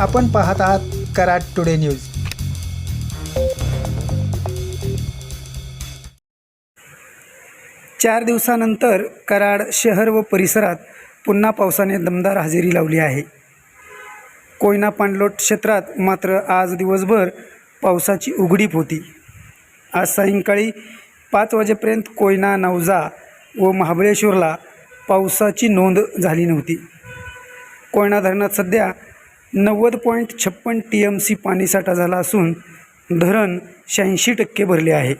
आपण पाहत आहात कराड टुडे न्यूज. चार दिवसानंतर कराड शहर व परिसरात पुन्हा पावसाने दमदार हजेरी लावली आहे. कोयना पाणलोट क्षेत्रात मात्र आज दिवसभर पावसाची उघडीप होती. आज सायंकाळी पाच वाजेपर्यंत कोयना नवजा व महाबळेश्वरला पावसाची नोंद झाली नव्हती. कोयना धरणात सध्या नव्वद पॉईंट छप्पन टी एम सी पाणीसाठा झाला असून धरण शहाऐंशी टक्के भरले आहे.